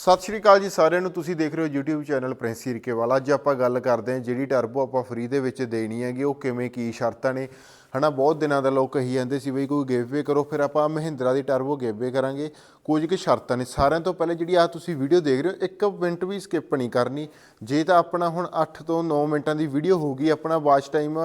ਸਤਿ ਸ਼੍ਰੀ ਅਕਾਲ ਜੀ ਸਾਰਿਆਂ ਨੂੰ। ਤੁਸੀਂ ਦੇਖ ਰਹੇ ਹੋ YouTube ਚੈਨਲ ਪ੍ਰਿੰਸ ਸਿਰਕੇਵਾਲ ਅੱਜ ਆਪਾਂ ਗੱਲ ਕਰਦੇ ਹਾਂ ਜਿਹੜੀ ਟਰਬੋ ਆਪਾਂ ਫ੍ਰੀ ਦੇ ਵਿੱਚ ਦੇਣੀ ਹੈਗੀ, ਉਹ ਕਿਵੇਂ, ਕੀ ਸ਼ਰਤਾਂ ਨੇ। ਹਨਾ, ਬਹੁਤ ਦਿਨਾਂ ਦਾ ਲੋਕ ਕਹੀ ਜਾਂਦੇ ਸੀ ਬਈ ਕੋਈ ਗਿਵਵੇ ਕਰੋ, ਫਿਰ ਆਪਾਂ ਮਹਿੰਦਰਾ ਦੀ ਟਰਬੋ ਗਿਵਵੇ ਕਰਾਂਗੇ। ਕੁਝ ਕੁ ਸ਼ਰਤਾਂ ਨੇ। ਸਾਰਿਆਂ ਤੋਂ ਪਹਿਲੇ ਜਿਹੜੀ ਆ ਤੁਸੀਂ ਵੀਡੀਓ ਦੇਖ ਰਹੇ ਹੋ, ਇੱਕ ਮਿੰਟ ਵੀ ਸਕਿਪ ਨਹੀਂ ਕਰਨੀ। ਜੇ ਤਾਂ ਆਪਣਾ ਹੁਣ 8 ਤੋਂ 9 ਮਿੰਟਾਂ ਦੀ ਵੀਡੀਓ ਹੋਊਗੀ ਆਪਣਾ ਵਾਚ ਟਾਈਮ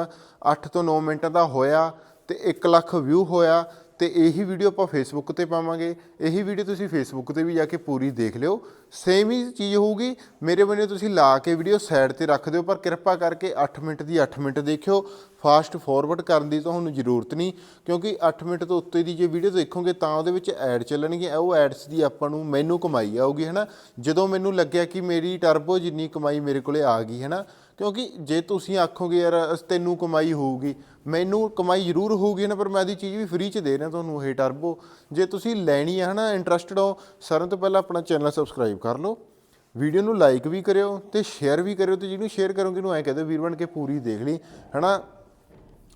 8 ਤੋਂ 9 ਮਿੰਟਾਂ ਦਾ ਹੋਇਆ ਤੇ 1 ਲੱਖ ਵਿਊ ਹੋਇਆ ਤੇ ਇਹੀ ਵੀਡੀਓ ਆਪਾਂ ਫੇਸਬੁੱਕ ਤੇ ਪਾਵਾਂਗੇ। ਇਹੀ ਵੀਡੀਓ ਤੁਸੀਂ ਫੇਸਬੁੱਕ ਤੇ ਵੀ ਜਾ ਕੇ ਪੂਰੀ ਦੇਖ ਲਿਓ। ਸੇਮ ਹੀ ਚੀਜ਼ ਹੋਊਗੀ। ਮੇਰੇ ਵੱਲੋਂ ਤੁਸੀਂ ਲਾ ਕੇ ਵੀਡੀਓ ਸਾਈਡ ਤੇ ਰੱਖ ਦਿਓ, ਪਰ ਕਿਰਪਾ ਕਰਕੇ 8 ਮਿੰਟ ਦੀ 8 ਮਿੰਟ ਦੇਖਿਓ। ਫਾਸਟ ਫਾਰਵਰਡ ਕਰਨ ਦੀ ਤੁਹਾਨੂੰ ਜ਼ਰੂਰਤ ਨਹੀਂ, ਕਿਉਂਕਿ 8 ਮਿੰਟ ਤੋਂ ਉੱਤੇ ਦੀ ਜੇ ਵੀਡੀਓ ਦੇਖੋਗੇ ਤਾਂ ਉਹਦੇ ਵਿੱਚ ਐਡ ਚੱਲਣਗੀਆਂ। ਉਹ ਐਡਸ ਦੀ ਆਪਾਂ ਨੂੰ ਮੈਨੂੰ ਕਮਾਈ ਆਊਗੀ, ਹਨਾ? ਜਦੋਂ ਮੈਨੂੰ ਲੱਗਿਆ ਕਿ ਮੇਰੀ ਟਰਬੋ ਜਿੰਨੀ ਕਮਾਈ ਮੇਰੇ ਕੋਲੇ ਆ ਗਈ, ਹਨਾ? ਕਿਉਂਕਿ ਜੇ ਤੁਸੀਂ ਆਖੋਗੇ ਯਾਰ ਅਸ- ਤੈਨੂੰ ਕਮਾਈ ਹੋਊਗੀ, ਮੈਨੂੰ ਕਮਾਈ ਜ਼ਰੂਰ ਹੋਊਗੀ ਨਾ, ਪਰ ਮੈਂ ਦੀ ਚੀਜ਼ ਵੀ ਫ੍ਰੀ ਚ ਦੇ ਰਿਹਾ ਤੁਹਾਨੂੰ ਇਹ ਟਰਬੋ ਜੇ ਤੁਸੀਂ ਲੈਣੀ ਹੈ ਹਨਾ ਇੰਟਰਸਟਡ ਹੋ, ਸਾਰਿਆਂ ਤੋਂ ਪਹਿਲਾਂ ਆਪਣਾ ਚੈਨਲ ਸਬਸਕ੍ਰਾਈਬ ਕਰ ਲਓ। ਵੀਡੀਓ ਨੂੰ ਲਾਈਕ ਵੀ ਕਰਿਓ ਤੇ ਸ਼ੇਅਰ ਵੀ ਕਰਿਓ ਤੇ ਜਿਹਨੂੰ ਸ਼ੇਅਰ ਕਰੋਗੇ ਉਹਨੂੰ ਐ ਕਹਦੇ ਵੀਰ ਬਣ ਕੇ ਪੂਰੀ ਦੇਖ ਲਈ। ਹਨਾ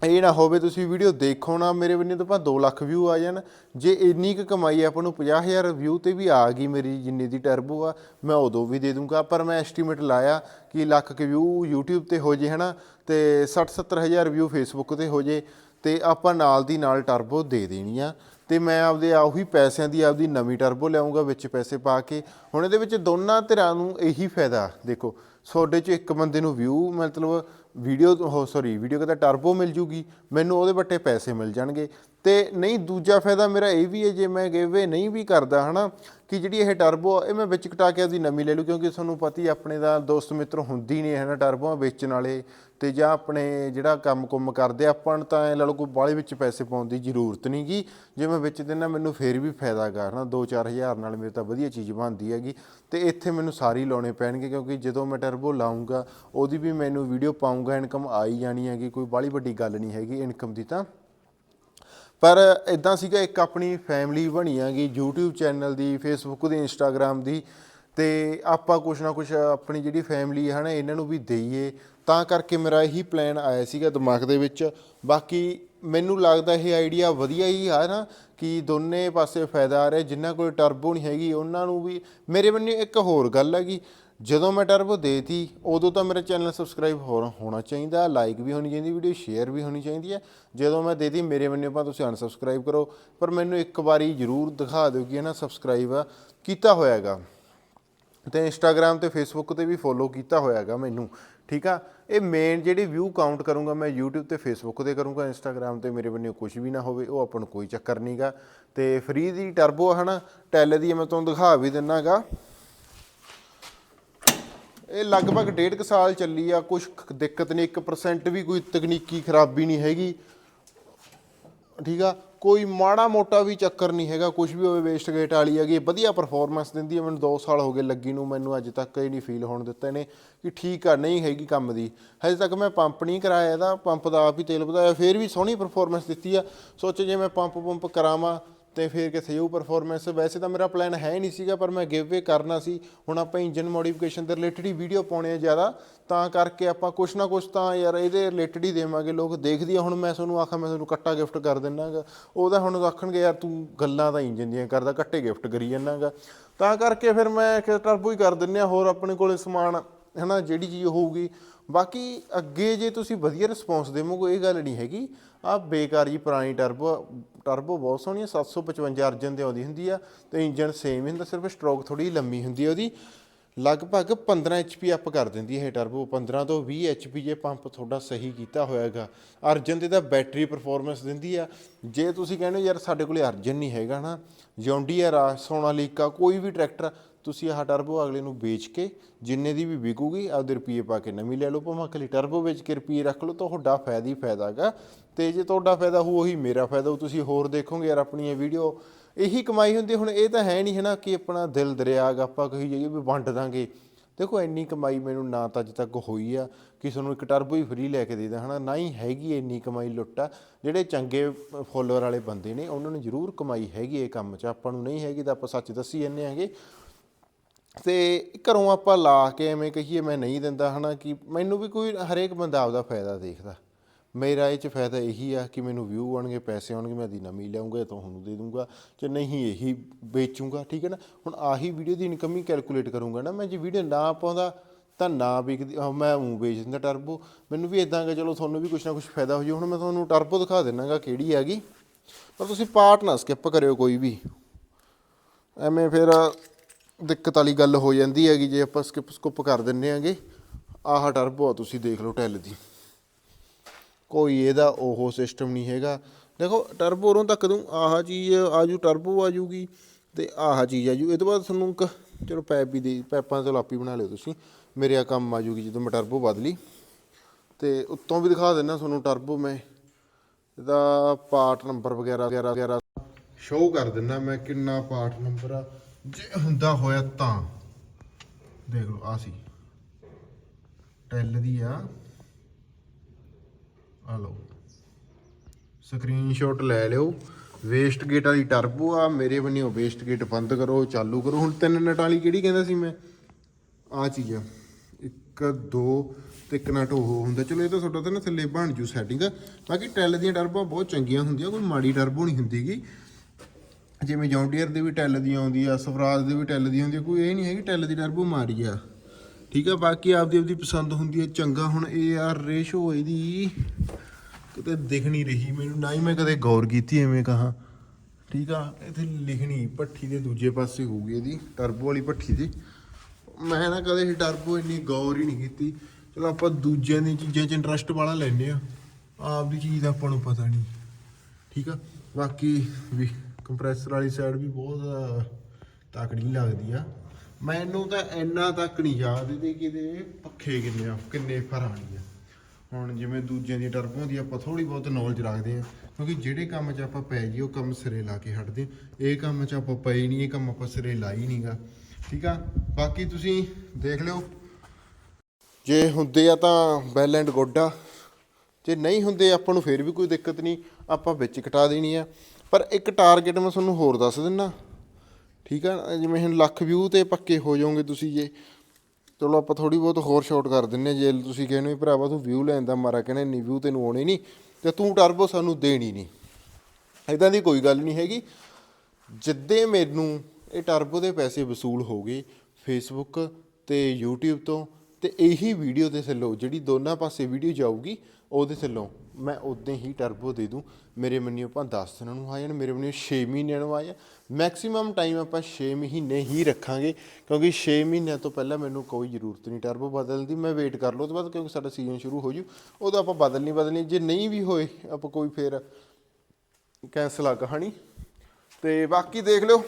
ਇਹ ਨਾ ਹੋਵੇ ਤੁਸੀਂ ਵੀਡੀਓ ਦੇਖੋ ਨਾ, ਮੇਰੇ ਬੰਨੇ ਤੋਂ ਭਾਵੇਂ 2 ਲੱਖ ਵਿਊ ਆ ਜਾਣ, ਜੇ ਇੰਨੀ ਕੁ ਕਮਾਈ ਆਪਾਂ ਨੂੰ 50000 ਵਿਊ ਤੇ ਵੀ ਆ ਗਈ ਮੇਰੀ ਜਿੰਨੀ ਦੀ ਟਰਬੋ ਆ, ਮੈਂ ਉਦੋਂ ਵੀ ਦੇ ਦੂੰਗਾ, ਪਰ ਮੈਂ ਐਸਟੀਮੇਟ ਲਾਇਆ ਕਿ ਲੱਖ ਕੇ ਵਿਊ YouTube ਤੇ ਹੋ ਜੇ, ਹਨਾ, ਤੇ 60 70000 ਵਿਊ Facebook ਤੇ ਹੋ ਜੇ, ਤੇ ਆਪਾਂ ਨਾਲ ਦੀ ਨਾਲ ਟਰਬੋ ਦੇ ਦੇਣੀ ਆ, ਤੇ ਮੈਂ ਆਪਦੇ ਉਹੀ ਪੈਸਿਆਂ ਦੀ ਆਪਦੀ ਨਵੀਂ ਟਰਬੋ ਲਿਆਉਂਗਾ ਵਿੱਚ ਪੈਸੇ ਪਾ ਕੇ। ਹੁਣ ਇਹਦੇ ਵਿੱਚ ਦੋਨਾਂ ਧਿਰਾਂ ਨੂੰ ਇਹੀ ਫਾਇਦਾ, ਦੇਖੋ ਤੁਹਾਡੇ ਚ ਇੱਕ ਬੰਦੇ ਨੂੰ ਵਿਊ ਮਤਲਬ ਵੀਡੀਓ ਹੋ ਸੌਰੀ ਵੀਡੀਓ ਕਿਤੇ ਟਰਬੋ ਮਿਲ ਜੂਗੀ ਮੈਨੂੰ ਉਹਦੇ ਵੱਟੇ ਪੈਸੇ ਮਿਲ ਜਾਣਗੇ। ਤੇ ਨਹੀਂ ਦੂਜਾ ਫਾਇਦਾ ਮੇਰਾ ਇਹ ਵੀ ਹੈ ਜੇ ਮੈਂ ਗਿਵੇ ਨਹੀਂ ਵੀ ਕਰਦਾ ਹਨਾ ਕਿ ਜਿਹੜੀ ਇਹ ਟਰਬੋ ਆ, ਇਹ ਮੈਂ ਵਿੱਚ ਕਟਾ ਕੇ ਉਹਦੀ ਨਵੀਂ ਲੈ ਲੂ ਕਿਉਂਕਿ ਤੁਹਾਨੂੰ ਪਤਾ ਹੀ ਆਪਣੇ ਦਾ ਦੋਸਤ ਮਿੱਤਰ ਹੁੰਦੀ ਨਹੀਂ ਹਨਾ ਟਰਬੋਆਂ ਵੇਚਣ ਵਾਲੇ ਤੇ ਜਾਂ ਆਪਣੇ ਜਿਹੜਾ ਕੰਮ ਕੁੰਮ ਕਰਦੇ ਆਪਾਂ ਨੂੰ ਤਾਂ ਐ ਲਾ ਲਓ ਕੋਈ ਬਾਹਲੇ ਵਿੱਚ ਪੈਸੇ ਪਾਉਣ ਦੀ ਜ਼ਰੂਰਤ ਨਹੀਂਗੀ ਜੇ ਮੈਂ ਵਿੱਚ ਦਿੰਦਾ ਮੈਨੂੰ ਫੇਰ ਵੀ ਫਾਇਦਾ ਗਾ ਹਨਾ 2-4000 ਨਾਲ ਮੇਰੇ ਤਾਂ ਵਧੀਆ ਚੀਜ਼ ਬਣਦੀ ਹੈਗੀ ਤੇ ਇੱਥੇ ਮੈਨੂੰ ਸਾਰੀ ਲਾਉਣੇ ਪੈਣਗੇ ਕਿਉਂਕਿ ਜਦੋਂ ਮੈਂ ਟਰਬੋ ਲਾਉਂਗਾ ਉਹਦੀ ਵੀ ਮੈਨੂੰ ਵੀਡੀਓ ਪਾਉਂਗਾ ਇਨਕਮ ਆਈ ਜਾਣੀ ਹੈਗੀ ਕੋਈ ਬਾਹਲੀ ਵੱਡੀ ਗੱਲ ਨਹੀਂ ਹੈਗੀ ਇਨਕਮ ਦੀ ਤਾਂ। ਪਰ ਇਦਾਂ ਸੀਗਾ, ਇੱਕ ਆਪਣੀ ਫੈਮਿਲੀ ਬਣੀ ਹੈਗੀ, YouTube ਚੈਨਲ ਦੀ, Facebook ਦੀ, Instagram ਦੀ, ਤੇ ਆਪਾਂ ਕੁਛ ਨਾ ਕੁਛ ਆਪਣੀ ਜਿਹੜੀ ਫੈਮਿਲੀ ਹੈ ਨਾ ਇਹਨਾਂ ਨੂੰ ਵੀ ਦਈਏ। ਤਾਂ ਕਰਕੇ ਮੇਰਾ ਇਹੀ ਪਲਾਨ ਆਇਆ ਸੀਗਾ ਦਿਮਾਗ ਦੇ ਵਿੱਚ। ਬਾਕੀ ਮੈਨੂੰ ਲੱਗਦਾ ਇਹ ਆਈਡੀਆ ਵਧੀਆ ਹੀ ਆ ਨਾ, ਕਿ ਦੋਨੇ ਪਾਸੇ ਫਾਇਦਾ ਆ ਰਿਹਾ ਜਿਨ੍ਹਾਂ ਕੋਲ ਟਰਬੋ ਨਹੀਂ ਹੈਗੀ, ਉਹਨਾਂ ਨੂੰ ਵੀ, ਮੇਰੇ ਬੰਨੇ ਇੱਕ ਹੋਰ ਗੱਲ ਹੈਗੀ ਜਦੋਂ ਮੈਂ ਟਰਬੋ ਦੇਤੀ, ਉਦੋਂ ਤਾਂ ਮੇਰਾ ਚੈਨਲ ਸਬਸਕ੍ਰਾਈਬ ਹੋਣਾ ਚਾਹੀਦਾ ਲਾਈਕ ਵੀ ਹੋਣੀ ਚਾਹੀਦੀ ਵੀਡੀਓ ਸ਼ੇਅਰ ਵੀ ਹੋਣੀ ਚਾਹੀਦੀ ਹੈ। ਜਦੋਂ ਮੈਂ ਦੇਤੀ, ਮੇਰੇ ਬੰਨੇ ਪਾ ਤੁਸੀਂ ਅਨਸਬਸਕ੍ਰਾਈਬ ਕਰੋ, ਪਰ ਮੈਨੂੰ ਇੱਕ ਵਾਰੀ ਜ਼ਰੂਰ ਦਿਖਾ ਦਿਓ ਕਿ ਹੈ ਨਾ ਸਬਸਕ੍ਰਾਈਬ ਕੀਤਾ ਹੋਇਆਗਾ। ਤੇ ਇੰਸਟਾਗ੍ਰam ਤੇ ਫੇਸਬੁੱਕ ਤੇ ਵੀ ਫੋਲੋ ਕੀਤਾ ਹੋਇਆਗਾ ਮੈਨੂੰ, ਠੀਕ ਆ? ਇਹ ਮੇਨ ਜਿਹੜੀ ਵਿਊ ਕਾਊਂਟ ਕਰੂੰਗਾ ਮੈਂ YouTube ਤੇ ਫੇਸਬੁੱਕ ਤੇ ਕਰੂੰਗਾ ਇੰਸਟਾਗ੍ਰam ਤੇ ਮੇਰੇ ਬੰਨੇ ਕੁਝ ਵੀ ਨਾ ਹੋਵੇ, ਉਹ ਆਪਾਂ ਨੂੰ ਕੋਈ ਚੱਕਰ ਨਹੀਂਗਾ ਤੇ ਫ੍ਰੀ ਦੀ ਟਰਬੋ ਹਨਾ ਟੈਲ ਦੀ ਮੈਂ ਤੁਹਾਨੂੰ ਦਿਖਾ ਵੀ ਦਿੰਨਾਗਾ। ਇਹ ਲਗਭਗ ਡੇਢ ਕੁ ਸਾਲ ਚੱਲੀ ਆ ਕੁਝ ਦਿੱਕਤ ਨਹੀਂ 1% ਵੀ ਕੋਈ ਤਕਨੀਕੀ ਖਰਾਬੀ ਨਹੀਂ ਹੈਗੀ। ਠੀਕ ਆ? ਕੋਈ ਮਾੜਾ ਮੋਟਾ ਵੀ ਚੱਕਰ ਨਹੀਂ ਹੈਗਾ ਕੁਝ ਵੀ ਹੋਵੇ ਵੇਸਟ ਗੇਟ ਵਾਲੀ ਹੈਗੀ ਵਧੀਆ ਪਰਫਾਰਮੈਂਸ ਦਿੰਦੀ ਹੈ ਮੈਨੂੰ 2 ਸਾਲ ਹੋ ਗਏ ਲੱਗੀ ਨੂੰ, ਮੈਨੂੰ ਅੱਜ ਤੱਕ ਇਹ ਨਹੀਂ ਫੀਲ ਹੋਣ ਦਿੱਤਾ ਇਹਨੇ ਕਿ ਠੀਕ ਆ, ਨਹੀਂ ਹੈਗੀ ਕੰਮ ਦੀ। ਹਜੇ ਤੱਕ ਮੈਂ ਪੰਪ ਨਹੀਂ ਕਰਾਇਆ ਇਹਦਾ ਪੰਪ ਦਾ ਆਪ ਹੀ ਤੇਲ ਵਧਾਇਆ, ਫਿਰ ਵੀ ਸੋਹਣੀ ਪਰਫਾਰਮੈਂਸ ਦਿੱਤੀ ਆ। ਸੋਚੋ ਜੇ ਮੈਂ ਪੰਪ ਪੰਪ ਕਰਾਵਾਂ ਤੇ ਫਿਰ ਕਿੱਥੇ ਜਾਊ ਪਰਫਾਰਮੈਂਸ ਵੈਸੇ ਤਾਂ ਮੇਰਾ ਪਲਾਨ ਹੈ ਹੀ ਨਹੀਂ ਸੀਗਾ, ਪਰ ਮੈਂ ਗਿਵਵੇ ਕਰਨਾ ਸੀ। ਹੁਣ ਆਪਾਂ ਇੰਜਨ ਮੋਡੀਫਿਕੇਸ਼ਨ ਦੇ ਰਿਲੇਟਡ ਹੀ ਵੀਡੀਓ ਪਾਉਣੇ ਆ ਜ਼ਿਆਦਾ, ਤਾਂ ਕਰਕੇ ਆਪਾਂ ਕੁਛ ਨਾ ਕੁਛ ਤਾਂ ਯਾਰ ਇਹਦੇ ਰਿਲੇਟਡ ਹੀ ਦੇਵਾਂਗੇ। ਲੋਕ ਦੇਖਦੀ ਆ, ਹੁਣ ਮੈਂ ਤੁਹਾਨੂੰ ਆਖਾਂ, ਮੈਂ ਤੁਹਾਨੂੰ ਕੱਟਾ ਗਿਫਟ ਕਰ ਦਿੰਨਾਗਾ। ਉਹਦਾ ਹੁਣ ਆਖਣਗੇ, ਯਾਰ ਤੂੰ ਗੱਲਾਂ ਤਾਂ ਇੰਜਨ ਦੀਆਂ ਕਰਦਾ, ਕੱਟੇ ਗਿਫਟ ਕਰੀ ਜਾਨਾਗਾ। ਤਾਂ ਕਰਕੇ ਫਿਰ ਮੈਂ ਕਿ ਟਰਬੋ ਹੀ ਕਰ ਦਿੰਨੇ ਆ, ਹੋਰ ਆਪਣੇ ਕੋਲੇ ਸਮਾਨ, ਹਨਾ, ਜਿਹੜੀ ਚੀਜ਼ ਹੋਊਗੀ ਬਾਕੀ ਅੱਗੇ ਜੇ ਤੁਸੀਂ ਵਧੀਆ ਰਿਸਪੌਂਸ ਦੇਵੋਗੇ, ਇਹ ਗੱਲ ਨਹੀਂ ਹੈਗੀ। ਆ ਬੇਕਾਰ ਜੀ ਪੁਰਾਣੀ ਟਰਬੋ ਟਰਬੋ ਬਹੁਤ ਸੋਹਣੀ ਹੈ 755 ਅਰਜਨ ਤੇ ਆਉਂਦੀ ਹੁੰਦੀ ਆ ਤੇ ਇੰਜਨ ਸੇਮ ਹੀ ਹੁੰਦਾ, ਸਿਰਫ ਸਟ੍ਰੋਕ ਥੋੜੀ ਲੰਮੀ ਹੁੰਦੀ ਹੈ ਉਹਦੀ। ਲਗਭਗ 15 HP ਅਪ ਕਰ ਦਿੰਦੀ ਹੈ ਇਹ ਟਰਬੋ 15 ਤੋਂ 20 HP ਜੇ ਪੰਪ ਤੁਹਾਡਾ ਸਹੀ ਕੀਤਾ ਹੋਇਆਗਾ। ਅਰਜਨ ਤੇ ਤਾਂ ਬੈਟਰੀ ਪਰਫਾਰਮੈਂਸ ਦਿੰਦੀ ਆ। ਜੇ ਤੁਸੀਂ ਕਹਿੰਦੇ ਹੋ, ਯਾਰ ਸਾਡੇ ਕੋਲੇ ਅਰਜਨ ਨਹੀਂ ਹੈਗਾ ਨਾ ਜੌਂਡੀਅਰ ਆ, ਸੋਨਾਲੀਕਾ, ਕੋਈ ਵੀ ਟਰੈਕਟਰ ਤੁਸੀਂ ਆਹ ਟਰਬੋ ਅਗਲੇ ਨੂੰ ਵੇਚ ਕੇ ਜਿੰਨੇ ਦੀ ਵੀ ਵਿਕੂਗੀ, ਆਪਦੇ ਰੁਪਏ ਪਾ ਕੇ ਨਵੀਂ ਲੈ ਲਓ, ਭਾਵੇਂ ਅਗਲੀ ਟਰਬੋ ਵੇਚ ਕੇ ਰੁਪਏ ਰੱਖ ਲਓ ਤੁਹਾਡਾ ਫਾਇਦਾ ਹੀ ਫਾਇਦਾ ਹੈਗਾ। ਤੇ ਜੇ ਤੁਹਾਡਾ ਫਾਇਦਾ ਹੋ ਉਹੀ ਮੇਰਾ ਫਾਇਦਾ ਹੋ ਤੁਸੀਂ ਹੋਰ ਦੇਖੋਗੇ ਯਾਰ ਆਪਣੀਆਂ ਵੀਡੀਓ ਇਹੀ ਕਮਾਈ ਹੁੰਦੀ, ਹੁਣ ਇਹ ਤਾਂ ਹੈ ਨਹੀਂ ਹੈ ਨਾ ਕਿ ਆਪਣਾ ਦਿਲ ਦਰਿਆ ਆਪਾਂ ਕਹੀ ਜਾਈਏ ਵੀ ਵੰਡ ਦਾਂਗੇ। ਦੇਖੋ, ਇੰਨੀ ਕਮਾਈ ਮੈਨੂੰ ਨਾ ਤਾਂ ਅੱਜ ਤੱਕ ਹੋਈ ਆ ਕਿ ਤੁਹਾਨੂੰ ਇੱਕ ਟਰਬੋ ਹੀ ਫ੍ਰੀ ਲੈ ਕੇ ਦੇ ਦਾਂ, ਹਨਾ? ਨਾ ਹੀ ਹੈਗੀ ਇੰਨੀ ਕਮਾਈ ਲੁੱਟ ਆ। ਜਿਹੜੇ ਚੰਗੇ ਫੋਲੋਅਰ ਵਾਲੇ ਬੰਦੇ ਨੇ, ਉਹਨਾਂ ਨੂੰ ਜ਼ਰੂਰ ਕਮਾਈ ਹੈਗੀ ਇਹ ਕੰਮ 'ਚ। ਆਪਾਂ ਨੂੰ ਨਹੀਂ ਹੈਗੀ ਤਾਂ ਆਪਾਂ ਸੱਚ ਦੱਸੀ ਜੰਨੇ ਆਂਗੇ ਤੇ ਘਰੋਂ ਆਪਾਂ ਲਾ ਕੇ ਐਵੇਂ ਕਹੀਏ ਮੈਂ ਨਹੀਂ ਦਿੰਦਾ ਹਨਾ ਕਿ ਮੈਨੂੰ ਵੀ ਕੋਈ ਹਰੇਕ ਬੰਦਾ ਆਪਦਾ ਫਾਇਦਾ ਦੇਖਦਾ। ਮੇਰਾ ਇਹ ਚ ਫਾਇਦਾ ਇਹੀ ਆ ਕਿ ਮੈਨੂੰ ਵਿਊ ਆਉਣਗੇ, ਪੈਸੇ ਆਉਣਗੇ, ਮੈਂ ਦੀ ਨਵੀਂ ਲਿਆਉਂਗਾ ਤੁਹਾਨੂੰ ਦੇ ਦੂੰਗਾ ਜੇ ਨਹੀਂ ਇਹੀ ਵੇਚੂੰਗਾ, ਠੀਕ ਹੈ ਨਾ? ਹੁਣ ਆਹੀ ਵੀਡੀਓ ਦੀ ਇਨਕਮ ਹੀ ਕੈਲਕੂਲੇਟ ਕਰੂੰਗਾ ਨਾ ਮੈਂ, ਜੇ ਵੀਡੀਓ ਨਾ ਪਾਉਂਦਾ ਤਾਂ ਨਾ ਵਿਕਦੀ, ਆਹ ਮੈਂ ਉਂ ਵੇਚ ਦਿੰਦਾ ਟਰਬੋ ਮੈਨੂੰ ਵੀ ਇਦਾਂ ਕਿ ਚਲੋ ਤੁਹਾਨੂੰ ਵੀ ਕੁਝ ਨਾ ਕੁਝ ਫਾਇਦਾ ਹੋ ਜਾਊ, ਹੁਣ ਮੈਂ ਤੁਹਾਨੂੰ ਟਰਬੋ ਦਿਖਾ ਦਿੰਨਾਗਾ ਕਿਹੜੀ ਹੈਗੀ। ਪਰ ਤੁਸੀਂ ਪਾਰਟ ਨਾ ਸਕਿਪ ਕਰਿਓ ਕੋਈ ਵੀ। ਐਵੇਂ ਫਿਰ ਦਿੱਕਤ ਵਾਲੀ ਗੱਲ ਹੋ ਜਾਂਦੀ ਹੈਗੀ, ਜੇ ਆਪਾਂ ਸਕਿਪ ਸਕੁਪ ਕਰ ਦਿੰਨੇ ਆਂਗੇ ਆਹ ਟਰਬੋ ਆ ਤੁਸੀਂ ਦੇਖ ਲਓ ਟੈਲ ਦੀ ਕੋਈ ਇਹਦਾ ਉਹ ਸਿਸਟਮ ਨਹੀਂ ਹੈਗਾ। ਦੇਖੋ ਟਰਬੋ ਉਰੋਂ ਤੱਕ ਦੂੰ ਆਹ ਚੀਜ਼ ਆਜੂ ਟਰਬੋ ਆਜੂਗੀ ਤੇ ਆਹ ਚੀਜ਼ ਆਜੂ। ਇਹ ਤੋਂ ਬਾਅਦ ਤੁਹਾਨੂੰ ਇੱਕ ਚਲੋ ਪੈਪ ਵੀ ਦੇ ਪੈਪਾਂ ਤੋਂ ਲਾਪੀ ਬਣਾ ਲਿਓ ਤੁਸੀਂ। ਮੇਰੇ ਆ ਕੰਮ ਆਜੂਗੀ ਜਦੋਂ ਮੈਂ ਟਰਬੋ ਬਦਲੀ ਤੇ ਉੱਤੋਂ ਵੀ ਦਿਖਾ ਦਿੰਦਾ ਤੁਹਾਨੂੰ ਟਰਬੋ ਮੈਂ। ਇਹਦਾ ਪਾਰਟ ਨੰਬਰ ਵਗੈਰਾ ਵਗੈਰਾ ਵਗੈਰਾ। ਸ਼ੋਅ ਕਰ ਦਿੰਦਾ ਮੈਂ ਕਿੰਨਾ ਪਾਰਟ ਨੰਬਰ ਆ। ਜੇ ਹੁੰਦਾ ਹੋਇਆ ਤਾਂ। ਦੇਖ ਲਓ ਆ ਸੀ। ਟੈਲ ਦੀ ਆ। ਆ ਲਓ। ਸਕਰੀਨਸ਼ਾਟ ਲੈ ਲਿਓ। ਵੇਸਟ ਗੇਟ ਵਾਲੀ ਟਰਬੋ ਆ। ਮੇਰੇ ਬੰਨਿਓ ਵੇਸਟ ਗੇਟ ਬੰਦ ਕਰੋ, ਚਾਲੂ ਕਰੋ। ਹੁਣ ਤਿੰਨ ਨਟ ਵਾਲੀ ਕਿਹੜੀ ਕਹਿੰਦਾ ਸੀ ਮੈਂ? ਆ ਚੀਜ਼ ਆ। ਇੱਕ, ਦੋ ਤੇ ਇੱਕ ਨਟ ਉਹ ਹੁੰਦਾ। ਚਲੋ, ਇਹ ਤਾਂ ਤੁਹਾਡਾ ਤਾਂ ਨਾ ਥੱਲੇ ਬਣ ਜੂ ਸੈਟਿੰਗ ਬਾਕੀ ਟੈਲ ਦੀਆਂ ਟਰਬੋ ਬਹੁਤ ਚੰਗੀਆਂ ਹੁੰਦੀਆਂ। ਕੋਈ ਮਾੜੀ ਟਰਬੋ ਨਹੀਂ ਹੁੰਦੀਗੀ। ਜਿਵੇਂ ਜੌਂਡੀਅਰ ਦੇ ਵੀ ਟੈਲ ਦੀ ਆਉਂਦੀ ਆ ਸਵਰਾਜ ਦੇ ਵੀ ਟੈਲ ਦੀ ਆਉਂਦੀ ਆ ਕੋਈ ਇਹ ਨਹੀਂ ਹੈ ਕਿ ਟੈਲ ਦੀ ਟਰਬੋ ਮਾਰੀ ਆ। ਠੀਕ ਆ, ਬਾਕੀ ਆਪਦੀ ਆਪਦੀ ਪਸੰਦ ਹੁੰਦੀ ਹੈ, ਚੰਗਾ ਹੁਣ ਇਹ ਯਾਰ ਰੇਸ਼ੋ ਇਹਦੀ ਕਿਤੇ ਦਿਖ ਨਹੀਂ ਰਹੀ ਮੈਨੂੰ, ਨਾ ਹੀ ਮੈਂ ਕਦੇ ਗੌਰ ਕੀਤੀ, ਐਵੇਂ ਕਹਾ। ਠੀਕ ਆ, ਇੱਥੇ ਲਿਖਣੀ ਭੱਠੀ ਦੇ ਦੂਜੇ ਪਾਸੇ ਹੋਊਗੀ ਇਹਦੀ ਟਰਬੋ ਵਾਲੀ ਭੱਠੀ ਦੀ। ਮੈਂ ਨਾ ਕਦੇ ਟਰਬੋ ਇੰਨੀ ਗੌਰ ਹੀ ਨਹੀਂ ਕੀਤੀ। ਚਲੋ ਆਪਾਂ ਦੂਜਿਆਂ ਦੀਆਂ ਚੀਜ਼ਾਂ 'ਚ ਇੰਟਰਸਟ ਵਾਲਾ ਲੈਨੇ ਆ ਆਪਦੀ ਚੀਜ਼ ਦਾ ਆਪਾਂ ਨੂੰ ਪਤਾ ਨਹੀਂ। ਠੀਕ ਆ, ਬਾਕੀ ਵੀ ਕੰਪਰੈਸਰ ਵਾਲੀ ਸਾਈਡ ਵੀ ਬਹੁਤ ਤਾਕੜੀ ਲੱਗਦੀ ਆ। ਮੈਨੂੰ ਤਾਂ ਇੰਨਾ ਤੱਕ ਨਹੀਂ ਯਾਦ ਇਹਦੇ ਕਿ ਇਹਦੇ ਪੱਖੇ ਕਿੰਨੇ ਆ, ਕਿੰਨੇ ਫਰਾਣੀ ਆ ਹੁਣ ਜਿਵੇਂ ਦੂਜਿਆਂ ਦੀ ਟਰਬੋ ਦੀ ਆਪਾਂ ਥੋੜੀ ਬਹੁਤ ਨੌਲੇਜ ਰੱਖਦੇ ਆ। ਕਿਉਂਕਿ ਜਿਹੜੇ ਕੰਮ 'ਚ ਆਪਾਂ ਪੈ ਜੀ ਉਹ ਕੰਮ ਸਿਰੇ ਲਾ ਕੇ ਹਟਦੇ ਇਹ ਕੰਮ 'ਚ ਆਪਾਂ ਪਏ ਨਹੀਂ ਇਹ ਕੰਮ ਆਪਾਂ ਸਿਰੇ ਲਾਈ ਨਹੀਂਗਾ ਠੀਕ ਆ? ਬਾਕੀ ਤੁਸੀਂ ਦੇਖ ਲਿਓ। ਜੇ ਹੁੰਦੇ ਆ ਤਾਂ ਬੈਲ ਐਂਡ ਗੁੱਡ ਆ। ਜੇ ਨਹੀਂ ਹੁੰਦੇ, ਆਪਾਂ ਨੂੰ ਫੇਰ ਵੀ ਕੋਈ ਦਿੱਕਤ ਨਹੀਂ ਆਪਾਂ ਵਿੱਚ ਕਟਾ ਦੇਣੀ ਆ। ਪਰ ਇੱਕ ਟਾਰਗੇਟ ਮੈਂ ਤੁਹਾਨੂੰ ਹੋਰ ਦੱਸ ਦਿੰਨਾ। ਠੀਕ ਆ, ਜਿਵੇਂ ਹੁਣ ਲੱਖ ਵਿਊ ਤੇ ਪੱਕੇ ਹੋ ਜਾਓਗੇ ਤੁਸੀਂ ਜੇ। ਚਲੋ ਆਪਾਂ ਥੋੜੀ ਬਹੁਤ ਹੋਰ ਸ਼ਾਰਟ ਕਰ ਦਿੰਨੇ ਜੇ ਤੁਸੀਂ ਕਹਿੰਦੇ ਹੋ ਵੀ ਭਰਾਵਾ ਤੂੰ ਵਿਊ ਲੈਣ ਦਾ ਮਾਰਾ ਕਹਿੰਦੇ ਨਹੀਂ ਵਿਊ ਤੈਨੂੰ ਆਉਣੇ ਨਹੀਂ, ਤੇ ਤੂੰ ਟਰਬੋ ਸਾਨੂੰ ਦੇਣੀ ਨਹੀਂ। ਇਦਾਂ ਦੀ ਕੋਈ ਗੱਲ ਨਹੀਂ ਹੈਗੀ। ਜਿੱਦੇ ਮੈਨੂੰ ਇਹ ਟਰਬੋ ਦੇ ਪੈਸੇ ਵਸੂਲ ਹੋ ਗਏ ਫੇਸਬੁੱਕ ਤੇ YouTube ਤੋਂ ਤੇ ਇਹੀ ਵੀਡੀਓ ਦੇ ਥੱਲੋਂ, ਜਿਹੜੀ ਦੋਨਾਂ ਪਾਸੇ ਵੀਡੀਓ ਜਾਊਗੀ, ਉਹਦੇ ਥੱਲੋਂ ਮੈਂ ਉਦੋਂ ਹੀ ਟਰਬੋ ਦੇ ਦੂੰ। ਮੇਰੇ ਮੰਨਿਓ ਆਪਾਂ 10 ਦਿਨਾਂ ਨੂੰ ਆ ਜਾਣ, ਮੇਰੇ ਮੰਨਿਓ 6 ਮਹੀਨਿਆਂ ਨੂੰ ਆ ਜਾਣ। ਮੈਕਸਿਮਮ ਟਾਈਮ ਆਪਾਂ 6 ਮਹੀਨੇ ਹੀ ਰੱਖਾਂਗੇ, ਕਿਉਂਕਿ 6 ਮਹੀਨਿਆਂ ਤੋਂ ਪਹਿਲਾਂ ਮੈਨੂੰ ਕੋਈ ਜ਼ਰੂਰਤ ਨਹੀਂ ਟਰਬੋ ਬਦਲਣ ਦੀ। ਮੈਂ ਵੇਟ ਕਰ ਲਓ ਤੋਂ ਬਾਅਦ, ਕਿਉਂਕਿ ਸਾਡਾ ਸੀਜ਼ਨ ਸ਼ੁਰੂ ਹੋ ਜੂ। ਉਦੋਂ ਆਪਾਂ ਬਦਲਣੀ ਬਦਲਣੀ। ਜੇ ਨਹੀਂ ਵੀ ਹੋਏ, ਆਪਾਂ ਕੋਈ ਫੇਰ ਕੈਂਸਲ ਆ ਕਹਾਣੀ। ਤੇ ਬਾਕੀ ਦੇਖ ਲਿਓ,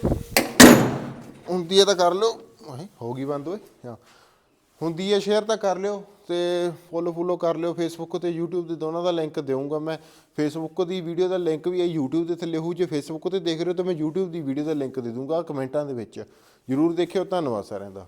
ਹੁੰਦੀ ਹੈ ਤਾਂ ਕਰ ਲਿਓ। ਹੋ ਗਈ ਬੰਦ, ਓਏ। ਹਾਂ। ਹੁੰਦੀ ਹੈ ਸ਼ੇਅਰ ਤਾਂ ਕਰ ਲਿਓ ਤੇ ਫੋਲੋ ਫੋਲੋ ਕਰ ਲਿਓ ਫੇਸਬੁੱਕ ਤੇ, YouTube ਤੇ ਦੋਨਾਂ ਦਾ ਲਿੰਕ ਦੇਵਾਂਗਾ ਮੈਂ। ਫੇਸਬੁੱਕ ਦੀ ਵੀਡੀਓ ਦਾ ਲਿੰਕ ਵੀ ਹੈ, YouTube ਦੇ ਥੱਲੇ ਹੋਊ ਜੇ ਫੇਸਬੁੱਕ ਤੇ ਦੇਖ ਰਹੇ ਹੋ ਤਾਂ ਮੈਂ YouTube ਦੀ ਵੀਡੀਓ ਦਾ ਲਿੰਕ ਦੇ ਦੂੰਗਾ ਕਮੈਂਟਾਂ ਦੇ ਵਿੱਚ। ਜਰੂਰ ਦੇਖਿਓ, ਧੰਨਵਾਦ ਸਾਰਿਆਂ ਦਾ।